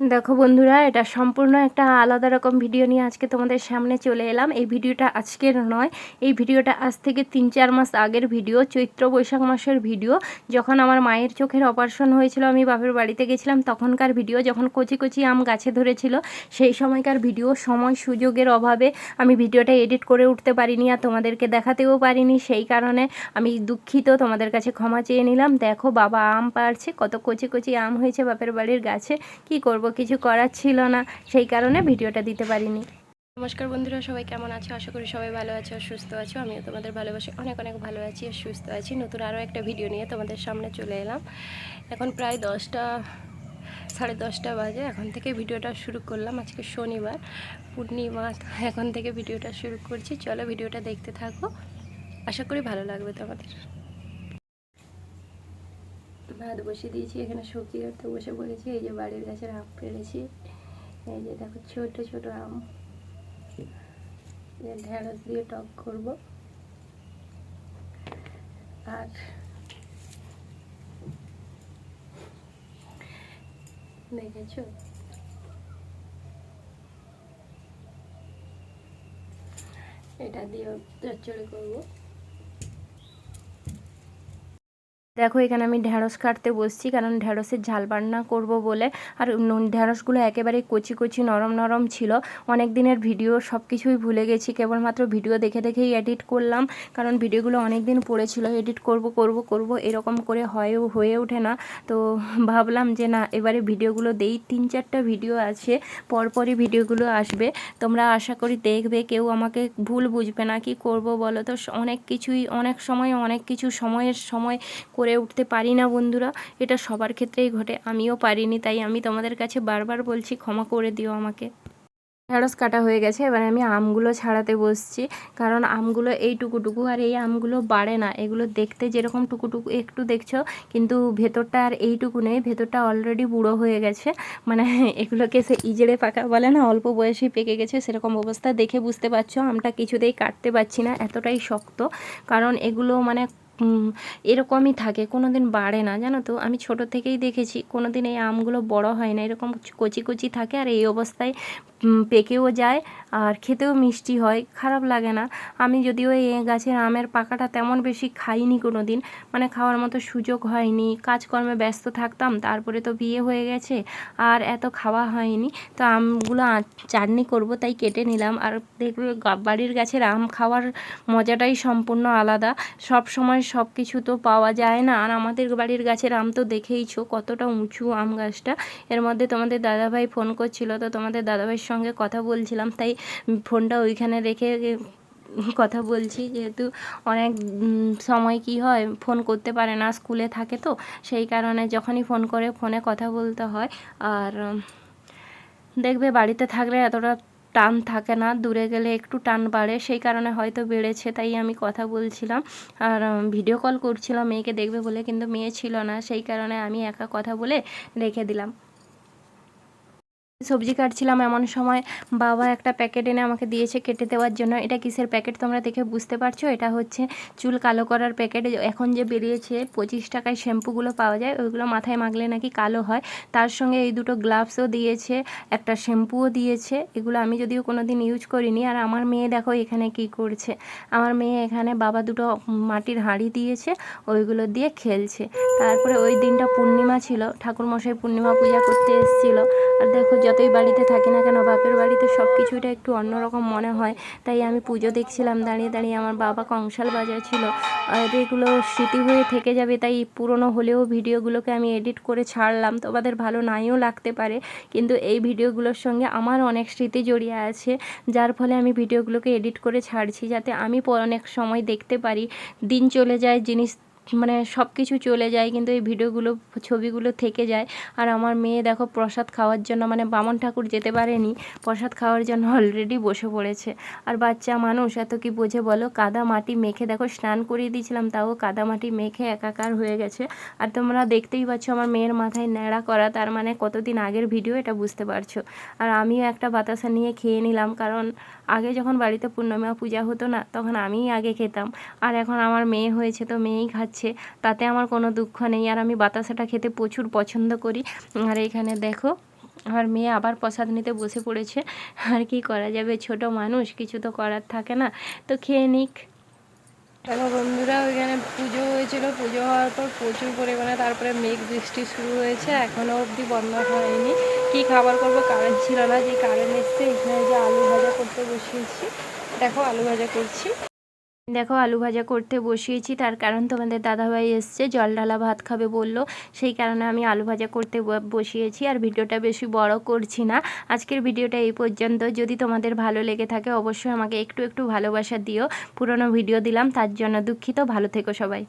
দেখো বন্ধুরা, এটা সম্পূর্ণ একটা আলাদা রকম ভিডিও নিয়ে আজকে তোমাদের সামনে চলে এলাম। এই ভিডিওটা আজকের নয়, এই ভিডিওটা আজ থেকে তিন চার মাস আগের ভিডিও, চৈত্র বৈশাখ মাসের ভিডিও। যখন আমার মায়ের চোখের অপারেশন হয়েছিল, আমি বাপের বাড়িতে গেছিলাম, তখনকার ভিডিও যখন কচি কচি আম গাছে ধরেছিল, সেই সময়কার ভিডিও সময় সুযোগের অভাবে আমি ভিডিওটা এডিট করে উঠতে পারিনি আর তোমাদেরকে দেখাতেও পারিনি। সেই কারণে আমি দুঃখিত, তোমাদের কাছে ক্ষমা চেয়ে নিলাম। দেখো বাবা আম পাড়ছে, কত কচি কচি আম হয়েছে বাপের বাড়ির গাছে, কি করব কিছু করার ছিল না, সেই কারণে ভিডিওটা দিতে পারিনি। নমস্কার বন্ধুরা, সবাই কেমন আছো? আশা করি সবাই ভালো আছো আর সুস্থ আছো। আমিও তোমাদের ভালোবাসি অনেক অনেক ভালো আছি আর সুস্থ আছি। নতুন আরও একটা ভিডিও নিয়ে তোমাদের সামনে চলে এলাম। এখন প্রায় দশটা, সাড়ে দশটা বাজে। এখন থেকে ভিডিওটা শুরু করলাম। আজকে শনিবার, পূর্ণিমা এখন থেকে ভিডিওটা শুরু করছি। চলো ভিডিওটা দেখতে থাকো। আশা করি ভালো লাগবে তোমাদের। ভাত বসিয়ে দিয়েছি, এখানে সবজি কাটতে বসে পড়েছি, এই যে বাড়ির গাছের আম পেড়েছি এই যে দেখো ছোট ছোট আম। ঢেঁড়স দিয়ে টক করব। আর দেখেছ? এটা দিয়ে চচ্চড়ি করব। দেখো, এখানে আমি ঢ্যাঁড়স কাটতে বসছি, কারণ ঢ্যাঁড়সের ঝাল বান্না করব বলে। আর ঢ্যাঁড়সগুলো একেবারে কচি কচি, নরম নরম ছিল। অনেক দিনের ভিডিও সব কিছুই ভুলে গেছি। কেবলমাত্র ভিডিও দেখে দেখেই এডিট করলাম, কারণ ভিডিওগুলো অনেক দিন পড়েছিল। এডিট করব করব করব, এরকম করে হয়েও, হয়ে ওঠে না। তো ভাবলাম যে, না, এবারে ভিডিওগুলো দেই। তিন চারটা ভিডিও আছে, পরপরই ভিডিওগুলো আসবে। তোমরা আশা করি দেখবে, কেউ আমাকে ভুল বুঝবে না। কি করব বলো তো? অনেক কিছুই, অনেক সময়, অনেক কিছু সময়ের সময় করে উঠতে পারি না বন্ধুরা। এটা সবার ক্ষেত্রেই ঘটে, আমিও পারিনি, তাই আমি তোমাদের কাছে বারবার বলছি, ক্ষমা করে দিও আমাকে। ঢেঁড়স কাটা হয়ে গেছে, এবার আমি আমগুলো ছাড়াতে বসছি, কারণ আমগুলো এইটুকুটুকু আর এই আমগুলো বাড়ে না। এগুলো দেখতে যেরকম টুকুটুকু, একটু দেখছ, কিন্তু ভেতরটা আর এইটুকু নেই, ভেতরটা অলরেডি বুড়ো হয়ে গেছে। মানে এগুলোকে সে ইজড়ে পাকা বলে না, অল্প বয়সেই পেকে গেছে, সেরকম অবস্থা দেখে বুঝতে পারছ, আমটা কিছুতেই কাটতে পারছি না, এতটাই শক্ত। কারণ এগুলো মানে এরকমই থাকে কোনো দিন বাড়ে না। জানো তো, আমি ছোট থেকেই দেখেছি কোনো দিন এই আমগুলো বড় হয় না, এরকম কচি কচি থাকে, আর এই অবস্থায় পেকেও যায় আর খেতেও মিষ্টি হয়, খারাপ লাগে না। আমি যদিও এই গাছের আমের পাকাটা তেমন বেশি খাইনি কোনো দিন মানে খাওয়ার মতো সুযোগ হয়নি। কাজকর্মে ব্যস্ত থাকতাম, তারপরে তো বিয়ে হয়ে গেছে আর এত খাওয়া হয়নি। তো আমগুলো চাটনি করব তাই কেটে নিলাম। আর দেখবে বাড়ির গাছের আম খাওয়ার মজাটাই সম্পূর্ণ আলাদা। সব সময় সব কিছু তো পাওয়া যায় না। আর আমাদের বাড়ির গাছের আম তো দেখেইছো কতটা উঁচু আম গাছটা। এর মধ্যে তোমাদের দাদাভাই ফোন করছিল, তো তোমাদের দাদাভাইয়ের সঙ্গে কথা বলছিলাম, তাই ফোনটা ওইখানে রেখে কথা বলছি। যেহেতু অনেক সময় কি হয়, ফোন করতে পারে না, স্কুলে থাকে তো, সেই কারণে যখনই ফোন করে ফোনে কথা বলতে হয়। আর দেখবে বাড়িতে থাকলে এতটা টান থাকে না, দূরে গেলে একটু টান বাড়ে, সেই কারণে হয়তো বেড়েছে, তাই আমি কথা বলছিলাম। আর ভিডিও কল করছিলাম, মেয়েকে দেখবে বলে, কিন্তু মেয়ে ছিল না, সেই কারণে আমি একা কথা বলে রেখে দিলাম। সবজি কাটছিলাম এমন সময় বাবা একটা প্যাকেট এনে আমাকে দিয়েছে কেটে দেওয়ার জন্য। এটা কিসের প্যাকেট তোমরা দেখে বুঝতে পারছ? এটা হচ্ছে চুল কালো করার প্যাকেট। এখন যে বেরিয়েছে পঁচিশ টাকায় শ্যাম্পুগুলো পাওয়া যায়, ওইগুলো মাথায় মাখলে নাকি কালো হয়। তার সঙ্গে এই দুটো গ্লাভসও দিয়েছে, একটা শ্যাম্পুও দিয়েছে। এগুলো আমি যদিও কোনো দিন ইউজ করিনি। আর আমার মেয়ে দেখো এখানে কি করছে। আমার মেয়ে এখানে বাবা দুটো মাটির হাঁড়ি দিয়েছে, ওইগুলো দিয়ে খেলছে। তারপরে ওই দিনটা পূর্ণিমা ছিল, ঠাকুরমশাই পূর্ণিমা পূজা করতে এসেছিল। আর দেখো যতই বাড়িতে থাকি না কেন, বাপের বাড়িতে সব কিছুটা একটু অন্যরকম মনে হয়। তাই আমি পুজো দেখছিলাম, দাঁড়িয়ে দাঁড়িয়ে আমার বাবা কংসাল বাজাচ্ছিল। আর এগুলো স্মৃতি হয়ে থেকে যাবে, তাই পুরনো হলেও ভিডিওগুলোকে আমি এডিট করে ছাড়লাম। তোমাদের ভালো নাইও লাগতে পারে, কিন্তু এই ভিডিওগুলোর সঙ্গে আমার অনেক স্মৃতি জড়িয়ে আছে, যার ফলে আমি ভিডিওগুলোকে এডিট করে ছাড়ছি, যাতে আমি অনেক সময় দেখতে পারি। দিন চলে যায়, জিনিস মানে সব কিছু চলে যায়, কিন্তু এই ভিডিওগুলো, ছবিগুলো থেকে যায়। আর আমার মেয়ে দেখো প্রসাদ খাওয়ার জন্য মানে বামন ঠাকুর যেতে পারেনি, প্রসাদ খাওয়ার জন্য অলরেডি বসে পড়েছে। আর বাচ্চা মানুষ, এত কি বোঝে বলো? কাদা মাটি মেখে দেখো স্নান করিয়ে দিয়েছিলাম, তাও কাদা মাটি মেখে একাকার হয়ে গেছে। আর তোমরা দেখতেই পাচ্ছ আমার মেয়ের মাথায় ন্যাড়া করা, তার মানে কতদিন আগের ভিডিও এটা বুঝতে পারছ। আর আমিও একটা বাতাসা নিয়ে খেয়ে নিলাম, কারণ আগে যখন বাড়িতে পূর্ণিমা পূজা হতো না, তখন আমিই আগে খেতাম। আর এখন আমার মেয়ে হয়েছে, তো মেয়েই খাচ্ছে। তাতে আমার কোনো দুঃখ নেই। আর আমি বাতাসাটা খেতে প্রচুর পছন্দ করি। আর এখানে দেখো, আমার মেয়ে আবার প্রসাদ নিতে বসে পড়েছে। আর কি করা যাবে? ছোট মানুষ, কিছু তো করার থাকে না। তো খেয়ে নিক। দেখো বন্ধুরা, ওইখানে পুজো হয়েছিল। পুজো হওয়ার পর প্রচুর পরিমাণে তারপরে মেঘ বৃষ্টি শুরু হয়েছে। এখনও অবধি বন্ধ হয়নি। কি খাবার করব কারেন্ট ছিল না। যে কারেন্ট এসছে, এখানে যে আলু ভাজা করতে বসিয়েছি। দেখো আলু ভাজা করছি। দেখো, আলু ভাজা করতে বসিয়েছি। তার কারণ তোমাদের দাদাভাই এসছে, জল ঢালা ভাত খাবে বলল। সেই কারণে আমি আলু ভাজা করতে বসিয়েছি। আর ভিডিওটা বেশি বড় করছি না। আজকের ভিডিওটা এই পর্যন্ত। যদি তোমাদের ভালো লেগে থাকে, অবশ্যই আমাকে একটু একটু ভালোবাসা দিও। পুরনো ভিডিও দিলাম, তার জন্য দুঃখিত। ভালো থেকো সবাই।